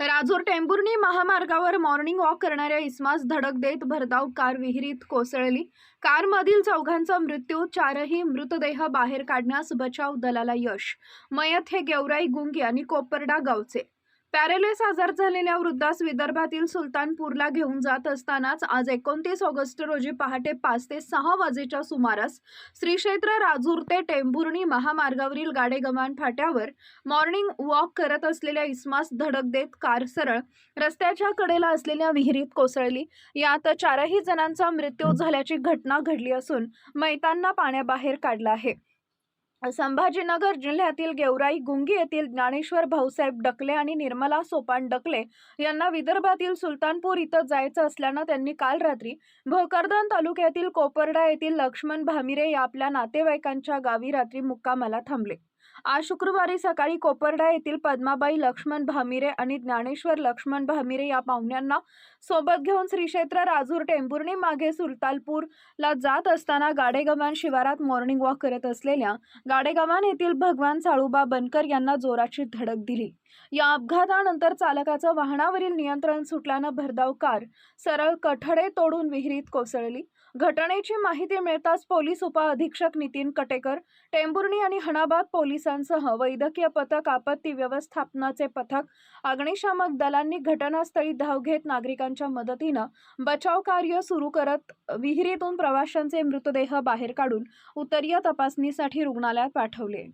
राजूर टेंभुर्णी महामार्गावर morning walk करणाऱ्या इस्मास धडक देत भरधाव कार विहिरीत कोसळली. कारमधील चौघांचा मृत्यू चारही मृतदेह बाहेर काढण्यास बचाव दलाला यश. मयत हे गेवराई गुंगी आणि कोपरडा गावचे. पॅरेलेस आजार झालेल्या वृद्धास विदर्भातील सुलतानपूरला घेऊन जात असतानाच आज एकोणतीस ऑगस्ट रोजी पहाटे पाच ते सहा वाजेच्या सुमारास श्री क्षेत्र राजूर ते टेंभुर्णी महामार्गावरील गाडेगमान फाट्यावर मॉर्निंग वॉक करत असलेल्या इस्मास धडक देत कार सरळ रस्त्याच्या कडेला असलेल्या विहिरीत कोसळली. यात चारही जणांचा मृत्यू झाल्याची घटना घडली असून मैतांना पाण्याबाहेर काढला आहे. संभाजीनगर जिल्ह्यातील गेवराई गुंगी येथील ज्ञानेश्वर भाऊसाहेब डकले आणि निर्मला सोपान डकले यांना विदर्भातील सुलतानपूर इथं जायचं असल्यानं त्यांनी काल रात्री भोकरदन तालुक्यातील कोपर्डा येथील लक्ष्मण भामिरे या आपल्या नातेवाईकांच्या गावी रात्री मुक्कामाला थांबले. आज शुक्रवारी सकाळी कोपर्डा येथील पद्माबाई लक्ष्मण भामिरे आणि ज्ञानेश्वर लक्ष्मण भामिरे या पाहुण्यांना सोबत घेऊन श्रीक्षेत्र राजूर टेंभुर्णी मागे सुलतालपूरला जात असताना गाडेगव्हाण शिवारात मॉर्निंग वॉक करत असलेल्या गाडेगव्हाण येथील भगवान साळुबा बनकर यांना जोराची धडक दिली. या अपघातानंतर चालकाचं वाहनावरील नियंत्रण सुटल्यानं भरधाव कार सरळ कठडे तोडून विहिरीत कोसळली. घटनेची माहिती मिळताच पोलीस उपअधीक्षक नितीन कटेकर टेंभुर्णी आणि हणाबाद पोलिसांसह वैद्यकीय पथक आपत्ती व्यवस्थापनाचे पथक अग्निशामक दलांनी घटनास्थळी धाव घेत नागरिकांच्या मदतीनं बचाव कार्य सुरू करत विहिरीतून प्रवाशांचे मृतदेह बाहेर काढून उत्तरीय तपासणीसाठी रुग्णालयात पाठवले.